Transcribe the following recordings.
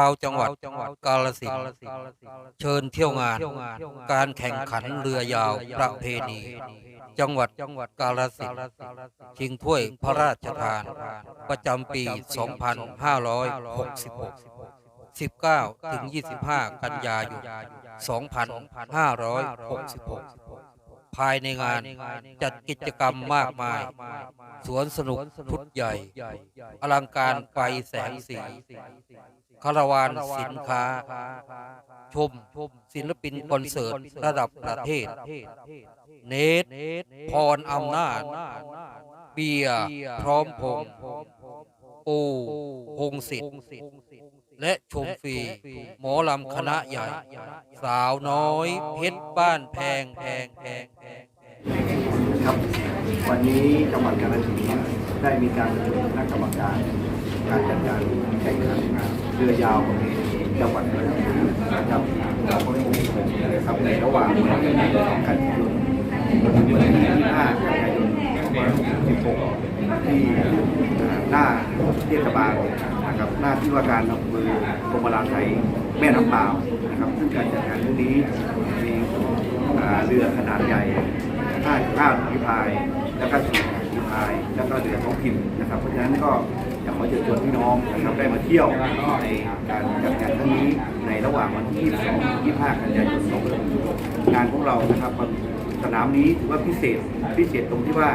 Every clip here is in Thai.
าวจังหวัดกาฬสินธุ์เชิญเที่ยวงาน การแข่งขันเรือยาวประเพณี จังหวัดกาฬสินธุ์ชิงถ้วยพระราชทาน ประจำปี 2566 19 ถึง 25 กันยายน 2566 ภายในงานจัดกิจกรรมมากมาย สวนสนุกชุดใหญ่ อลังการไฟแสงสี คาราวานสินค้า ชมศิลปินคอนเสิร์ตระดับประเทศ เนตพรอำนาจ เบียร์พร้อมพงษ์ปูพงศิษฐ์และชมฟรีหมอลำคณะใหญ่ สาวน้อย เพชรบ้านแพงแพงแพงแพงครับ วันนี้จังหวัดกาฬสินธุ์ได้มีการประชุมคณะกรรมการ การจัดการแข่งขันเรือยาวประเพณีจังหวัดนะครับเราก็ได้มีผมนะครับในระหว่างวันที่2กันยายนถึงวันที่5กันยายน2566ที่หน้าเทศบาลนะครับหน้าที่ว่าการอำเภอกรมราไทยแม่น้ำปาวนะครับ ซึ่งการจัดการเรื่องนี้มีเรือขนาดใหญ่ห้าห้าฝีพาย แล้วก็สี่ฝีพาย แล้วก็เรือท้องถิ่นนะครับ เพราะฉะนั้นก็ ขอเชิญชวนพี่น้องนะครับได้มาเที่ยวในการจัดงานครั้งนี้ในระหว่างวันที่22 25 กันยายน2566งานของเรานะครับสนามนี้ถือว่าพิเศษพิเศษตรงที่ว่า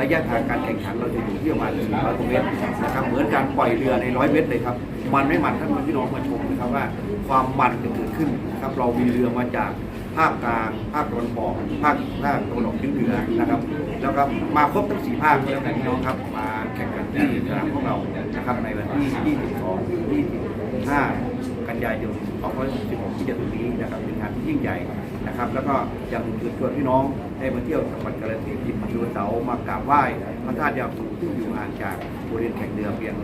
ระยะทางการแข่งขันเราจะอยู่ที่ประมาณ400กว่าเมตรนะครับเหมือนการปล่อยเรือใน 100 เมตรเลยครับมันไม่มันท่านพี่น้องมาชมนะครับว่าความมันจะเกิดขึ้นนะครับเรามีเรือมาจากภาคกลางภาคตะวันออกภาคภาคตะวันออกเฉียงเหนือนะครับแล้วก็มาครบทั้งสี่ภาคแล้วกันพี่น้องครับมา แข่งกันที่สนามของเรานะครับในวันที่ 22 25 กันยายน 2566 ที่จะถึงนี้นะครับเป็นงานที่ยิ่งใหญ่นะครับ แล้วก็ยังเชิญชวนพี่น้องได้มาเที่ยวจังหวัดกาฬสินธุ์มาดูเสามากราบไหว้พระธาตุยาคูซึ่งอยู่ห่างจากบริเวณแข่งเรือเพียง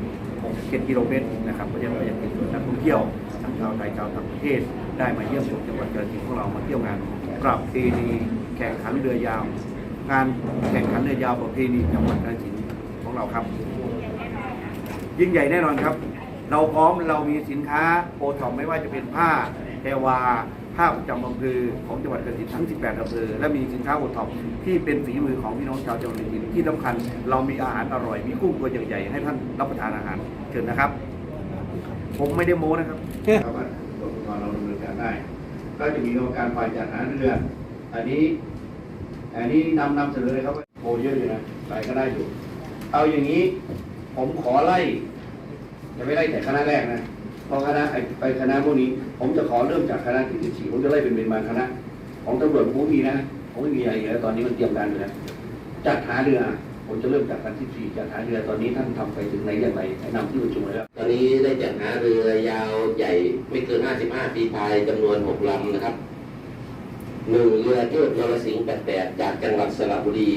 6-7 กิโลเมตรนะครับเพราะฉะนั้นเราอยากเชิญชวนนักท่องเที่ยวทั้งชาวไทยชาวต่างประเทศได้มาเยี่ยมชมจังหวัดกาฬสินธุ์ของเรามาเที่ยวงานประเพณีแข่งขันเรือยาวงานแข่งขันเรือยาวประเพณีจังหวัดกาฬสินธุ์ ของเราครับ ยิ่งใหญ่แน่นอนครับ เราพร้อมเรามีสินค้าโอท็อปไม่ว่าจะเป็นผ้าแพรวาผ้าประจำอำเภอของจังหวัดกาฬสินทั้ง 18 อำเภอ และมีสินค้าโอท็อปที่เป็นฝีมือของพี่น้องชาวจังหวัดกาฬสินที่สำคัญ เรามีอาหารอร่อย มีกุ้งตัวใหญ่ๆให้ท่านรับประทานอาหารเชิญนะครับ ผมไม่ได้โม้นะครับครับตัวอุปกรเราดำเนินการได้ ก็จะมีกรรมการฝ่ายจัดหาเรืออันนี้ อันนี้นำนำเสนอเลยครับโอเยอะอยู่นะไปก็ได้อยู่ เอาอย่างนี้ ผมขอไล่จะไม่ไล่แต่คณะแรกนะพราะคณะไปคณะพวกนี้ ผมจะขอเริ่มจากคณะที่14ผมจะไล่เป็นเป็นมาคณะ ของตำรวจผมมีนะผมไม่มีอะไรแล้วตอนนี้มันเตรียมการอยู่แล้วจัดหาเรือผมจะเริ่มจากคันที่สี่จัดหาเรือตอนนี้ท่านทำไปถึงไหนอย่างไรแนะนำที่ประชุมเลยครับตอนนี้ได้จัดหาเรือยาวใหญ่ไม่เกิน55ปีพายจำนวน6ลำนะครับหนึ่งเรือเทิดนรสิงห์88จากจังหวัดสระบุรี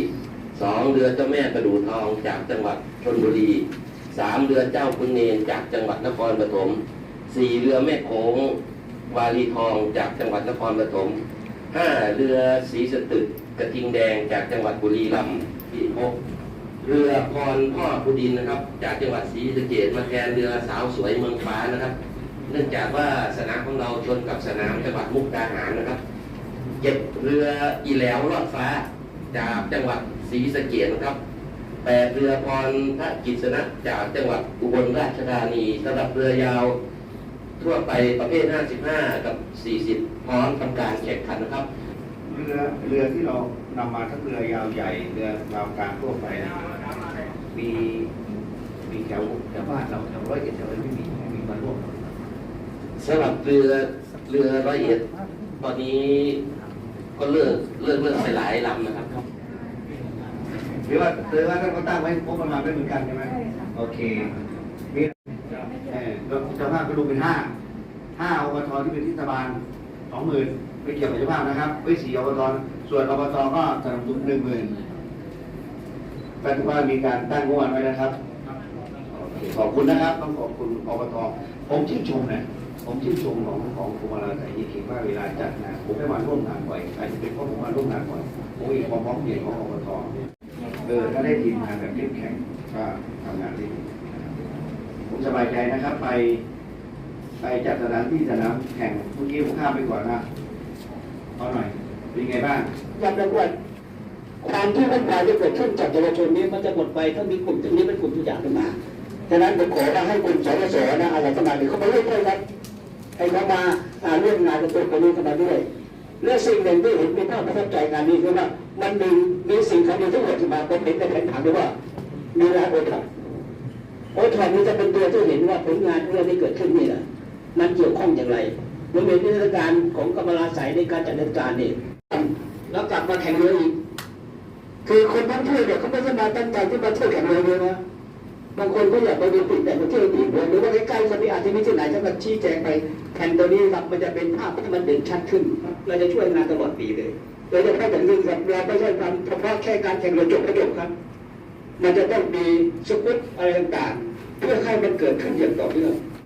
สองเรือเจ้าแม่กระดูทองจากจังหวัดชลบุรีสามเรือเจ้าคุณเนนจากจังหวัดนครปฐมสี่เรือแม่โขงวาลีทองจากจังหวัดนครปฐมห้าเรือศรีสตึกกระทิงแดงจากจังหวัดบุรีรัมย์ที่หกเรือพรพ่อพุดินนะครับ จากจังหวัดศรีสะเกษมาแทนเรือสาวสวยเมืองฟ้านะครับ เนื่องจากว่าสนามของเราชนกับสนามจังหวัดมุกดาหารนะครับเก็บเรืออีแหลวลอดฟ้าจากจังหวัด ศรีสะเกษนะครับแปดเรือพรพระกิษณะจากจังหวัดอุบลราชธานีสำหรับเรือยาว ทั่วไปประเภท 55 กับ 40 พร้อมทำการแข่งขันนะครับ เรือเรือที่เรานำมาทั้งเรือยาวใหญ่เรือยาวกลางทั่วไปเนี่ยมีมีแถวแถวบ้านเราแถวร้อยเอ็ดแถวอะไรไม่มีไม่มีมาร่วมสำหรับเรือเรือร้อยเอ็ดตอนนี้ก็เลิกเลิกเลิกไปหลายลำนะครับห รือว่าหรือว่าท่านก็ตั้งไว้งบประมาณไม่เหมือนกันใช่ไหมโอเคมีเออเราเจ้าภาพก็ดูเป็นห้าห้าอบตที่เป็นที่สบาลสองหมื่นไม่เกี่ยวกับเจ้าภาพนะครับไม่สี่อบตส่วนอบตก็สนับสนุนหนึ่งหมื่นก็ถือว่ามีการตั้งงบประมาณไว้นะครับ ขอบคุณนะครับ ต้องขอบคุณอบตผมชื่นชมนะผมชื่นชมของของคุมาราไสยี่คิดว่าเวลาจัดงานผมไม่มาร่วมงานบ่อยอาจจะเป็นเพราะผมมาร่วมงานบ่อยผมเห็นความพร้อมเพรียงของอบต เออถ้าได้ทีมงานแบบเข้มแข็งก็ทำงานได้ดีนะครับผมสบายใจนะครับ ไป ไปจัดสถานที่สนามแข่งเมื่อกี้ผมข้ามไปก่อนนะเอาหน่อยเป็นไงบ้างยอมรับว่าความที่วุ่นวายที่เกิดขึ้นจากเยาวชนนี้มันจะหมดไปถ้ามีกลุ่มตรงนี้เป็นกลุ่มตัวอย่างขึ้นมาฉะนั้นผมขอว่าให้กลุ่มสสนะอะไรก็มาเนี่ยเขามาเรื่อยๆครับให้เขามาอ่าร่วมงานกับตัวคนนี้เข้ามาด้วย และสิ่งหนึ่งที่เห็นเป็นภาพประทับใจงานนี้คือว่ามันมีมีสิ่งของดีทั้งหมดที่มาเป็นเห็นในแผนผังด้วยว่ามีราโอทอปโอทอปนี้จะเป็นตัวที่เห็นว่าผลงานเรื่องที่เกิดขึ้นนี่แหละมันเกี่ยวข้องอย่างไรมันเป็นนิทรรศการของกำมลาสายในการจัดการนี่แล้วกลับมาแข่งเรืออีกคือคนทั้งประเทศเนี่ยเขาไม่ใช่มาตั้งใจที่มาเที่ยวแข่งเรือเลยนะ บางคนก็อยากไปดูติดแต่มาเที่ยวตีเลยหรือว่าใกล้ๆคนนี้อาจจะไม่ที่ไหนจะมาชี้แจงไปแผ่นตัวนี้ครับมันจะเป็นภาพที่มันเด่นชัดขึ้น เราจะช่วยงานตลอดปีเลยโดยเฉพาะอย่างยิ่งครับเราไม่ใช่ทำเฉพาะแค่การแข่งเรือจบกระจบครับ มันจะต้องมีสกุตอะไรต่างๆ เพื่อให้มันเกิดขึ้นอย่างต่อเนื่อง